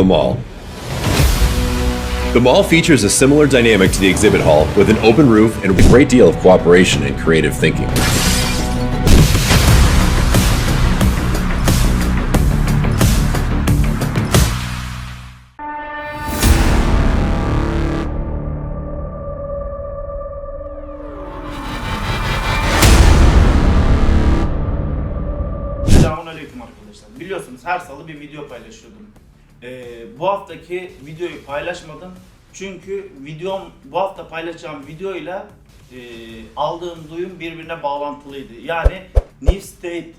the mall. The mall features a similar dynamic to the exhibit hall with an open roof and a great deal of cooperation and creative thinking. Selamünaleyküm arkadaşlar. Biliyorsunuz her salı bir video paylaşıyordum. Ee, bu haftaki videoyu paylaşmadım. Çünkü videom bu hafta paylaşacağım videoyla e, aldığım duyum birbirine bağlantılıydı. Yani New State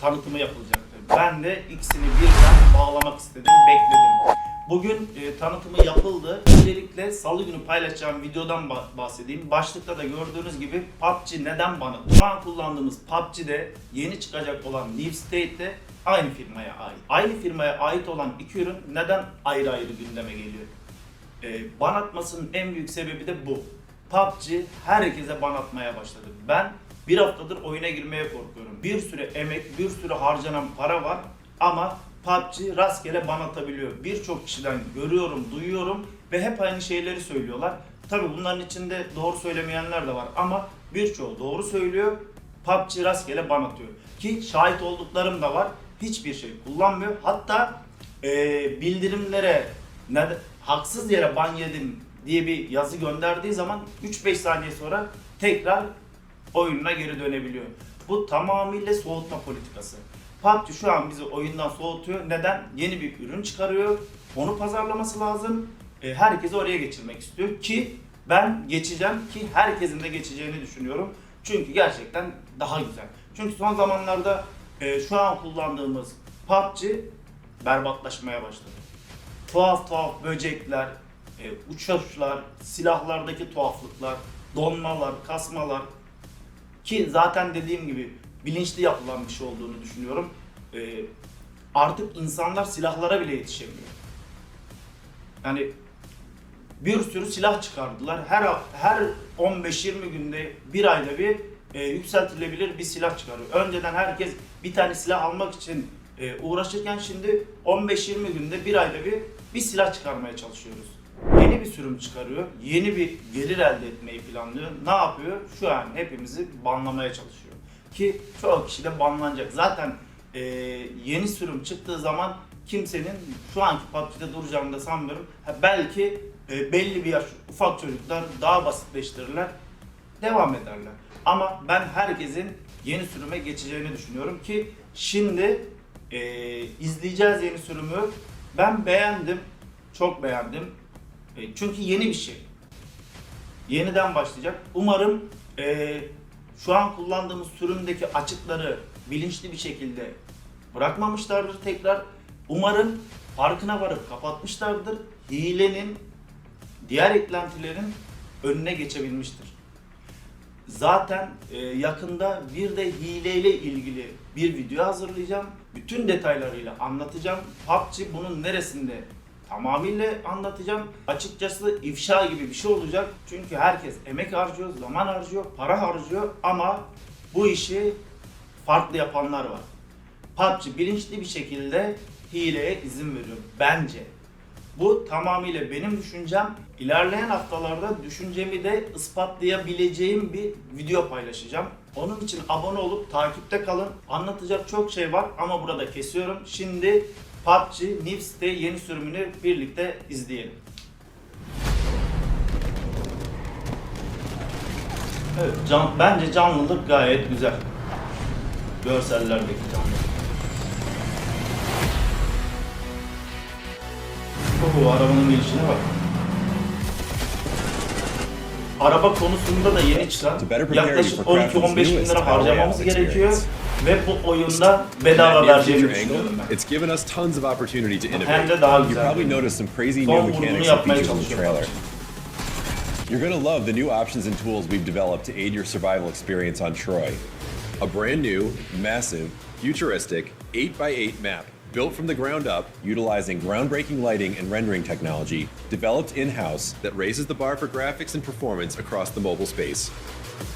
tanıtımı yapılacaktı. Ben de ikisini birden bağlamak istedim, bekledim. Bugün e, tanıtımı yapıldı. Öncelikle salı günü paylaşacağım videodan ba- bahsedeyim. Başlıkta da gördüğünüz gibi PUBG neden bana? Şu an kullandığımız PUBG'de yeni çıkacak olan New State'de aynı firmaya ait. Aynı firmaya ait olan iki ürün neden ayrı ayrı gündeme geliyor? E, ban atmasının en büyük sebebi de bu. PUBG herkese ban atmaya başladı. Ben bir haftadır oyuna girmeye korkuyorum. Bir sürü emek, bir sürü harcanan para var ama PUBG rastgele ban atabiliyor. Birçok kişiden görüyorum, duyuyorum ve hep aynı şeyleri söylüyorlar. Tabi bunların içinde doğru söylemeyenler de var ama birçoğu doğru söylüyor. PUBG rastgele ban atıyor. Ki şahit olduklarım da var. Hiçbir şey kullanmıyor. Hatta e, bildirimlere ne, haksız yere ban yedim diye bir yazı gönderdiği zaman 3-5 saniye sonra tekrar oyununa geri dönebiliyor. Bu tamamıyla soğutma politikası. PUBG şu an bizi oyundan soğutuyor. Neden? Yeni bir ürün çıkarıyor. Onu pazarlaması lazım. E, herkesi oraya geçirmek istiyor ki ben geçeceğim ki herkesin de geçeceğini düşünüyorum. Çünkü gerçekten daha güzel. Çünkü son zamanlarda e, şu an kullandığımız PUBG berbatlaşmaya başladı. Tuhaf tuhaf böcekler, e, uçuşlar, silahlardaki tuhaflıklar, donmalar, kasmalar ki zaten dediğim gibi bilinçli yapılan bir şey olduğunu düşünüyorum. E, artık insanlar silahlara bile yetişemiyor. Yani bir sürü silah çıkardılar. Her her 15-20 günde bir ayda bir e, yükseltilebilir bir silah çıkarıyor. Önceden herkes bir tane silah almak için e, uğraşırken şimdi 15-20 günde bir ayda bir bir silah çıkarmaya çalışıyoruz. Yeni bir sürüm çıkarıyor. Yeni bir gelir elde etmeyi planlıyor. Ne yapıyor? Şu an hepimizi banlamaya çalışıyor. Ki çoğu kişi de banlanacak. Zaten e, yeni sürüm çıktığı zaman kimsenin şu anki PUBG'de duracağını da sanmıyorum. Ha, belki e, belli bir yaş ufak çocuklar daha basitleştirirler, devam ederler. Ama ben herkesin yeni sürüme geçeceğini düşünüyorum ki şimdi e, izleyeceğiz yeni sürümü. Ben beğendim, çok beğendim. E, çünkü yeni bir şey. Yeniden başlayacak. Umarım e, şu an kullandığımız sürümdeki açıkları bilinçli bir şekilde bırakmamışlardır tekrar. Umarım farkına varıp kapatmışlardır. Hilenin, diğer eklentilerin önüne geçebilmiştir. Zaten e, yakında bir de hileyle ilgili bir video hazırlayacağım. Bütün detaylarıyla anlatacağım. PUBG bunun neresinde tamamıyla anlatacağım. Açıkçası ifşa gibi bir şey olacak. Çünkü herkes emek harcıyor, zaman harcıyor, para harcıyor ama bu işi farklı yapanlar var. PUBG bilinçli bir şekilde hileye izin veriyor bence. Bu tamamıyla benim düşüncem. İlerleyen haftalarda düşüncemi de ispatlayabileceğim bir video paylaşacağım. Onun için abone olup takipte kalın. Anlatacak çok şey var ama burada kesiyorum. Şimdi PUBG Nips'te yeni sürümünü birlikte izleyelim. Evet, can, bence canlılık gayet güzel. Görsellerdeki canlılık. Oo, arabanın gelişine bak. Araba konusunda da yeni To you yaklaşık for 12-15 Craftman's bin lira harcamamız gerekiyor. Ve bu oyunda bedava vereceğini düşünüyorum ben. it's given us tons of opportunity to Hem innovate. de daha You güzel. probably noticed some crazy new mechanics and features in the trailer. You're gonna love the new options and tools we've developed to aid your survival experience on Troy. A brand new, massive, futuristic 8x8 map built from the ground up utilizing groundbreaking lighting and rendering technology developed in-house that raises the bar for graphics and performance across the mobile space.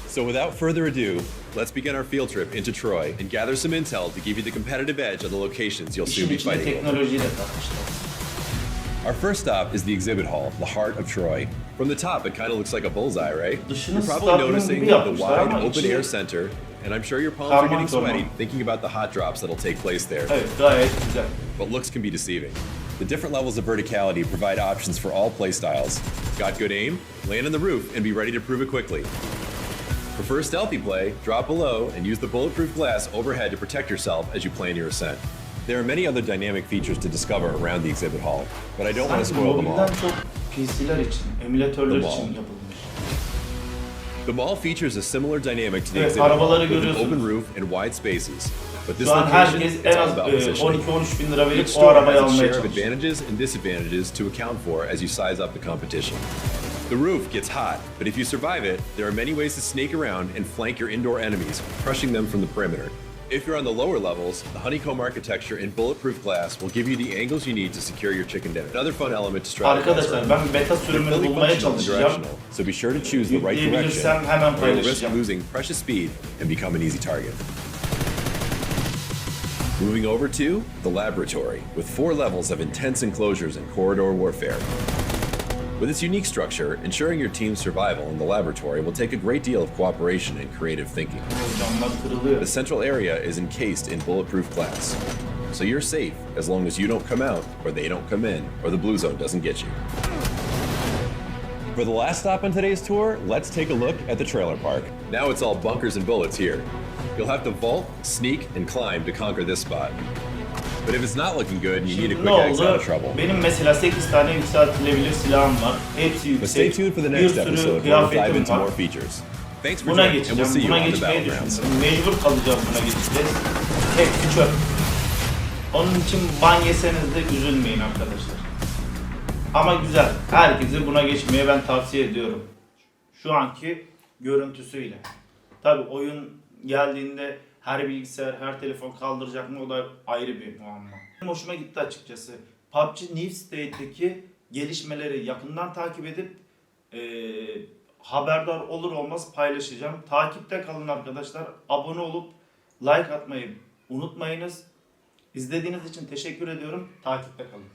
So without further ado, let's begin our field trip into Troy and gather some intel to give you the competitive edge on the locations you'll soon be fighting over. Teknolojiyi de katmışlar. Our first stop is the exhibit hall, the heart of Troy. From the top, it kind of looks like a bullseye, right? You're probably noticing the wide open air center, and I'm sure your palms are getting sweaty thinking about the hot drops that'll take place there. Güzel. But looks can be deceiving. The different levels of verticality provide options for all playstyles. Got good aim? Land on the roof and be ready to prove it quickly. Prefer stealthy play? Drop below and use the bulletproof glass overhead to protect yourself as you plan your ascent. There are many other dynamic features to discover around the exhibit hall, but I don't want to spoil them all. çok PC'ler için, emülatörler The için mall. yapılmış. The mall features a similar dynamic to the Evet, exhibit hall arabaları with an görüyorsunuz. open roof and wide spaces. But this Şu an location, herkes it's en all az about e, positioning. 12-13 bin lira Each verip o store arabayı has a almaya share of çalışıyor. advantages and disadvantages to account for as you size up the competition. The roof gets hot, but if you survive it, there are many ways to snake around and flank your indoor enemies, crushing them from the perimeter. If you're on the lower levels, the honeycomb architecture and bulletproof glass will give you the angles you need to secure your chicken dinner. Another fun element to strategize Arkadaşlar around. ben beta sürümünü bulmaya çalışacağım. directional, so be sure to choose the right direction Yükleyebilirsem hemen or you'll risk paylaşacağım. losing precious speed and become an easy target. Moving over to the laboratory, with four levels of intense enclosures and corridor warfare. With its unique structure, ensuring your team's survival in the laboratory will take a great deal of cooperation and creative thinking. The central area is encased in bulletproof glass, so you're safe as long as you don't come out, or they don't come in, or the blue zone doesn't get you. For the last stop on today's tour, let's take a look at the trailer park. Now it's all bunkers and bullets here. You'll have to vault, sneak, and climb to conquer this spot. But if it's not looking good you need a quick ne exit out oldu? of trouble, Benim mesela 8 tane yükseltilebilir silahım var. Hepsi yüksek. but stay tuned for the bir next sürü episode where we'll dive kıyafetim into var. more features. Thanks for Buna joining, and we'll geçeceğim. see you Buna on the geçmeyi battlegrounds. düşündüm. Mecbur kalacağım buna geçeceğiz. Hepsi çöp. Onun için ban yeseniz de üzülmeyin arkadaşlar. Ama güzel. Herkese buna geçmeyi ben tavsiye ediyorum. Şu anki görüntüsüyle. Tabi oyun geldiğinde her bilgisayar, her telefon kaldıracak mı o da ayrı bir muamma. Benim hoşuma gitti açıkçası. PUBG New State'deki gelişmeleri yakından takip edip eee, haberdar olur olmaz paylaşacağım. Takipte kalın arkadaşlar. Abone olup like atmayı unutmayınız. İzlediğiniz için teşekkür ediyorum. Takipte kalın.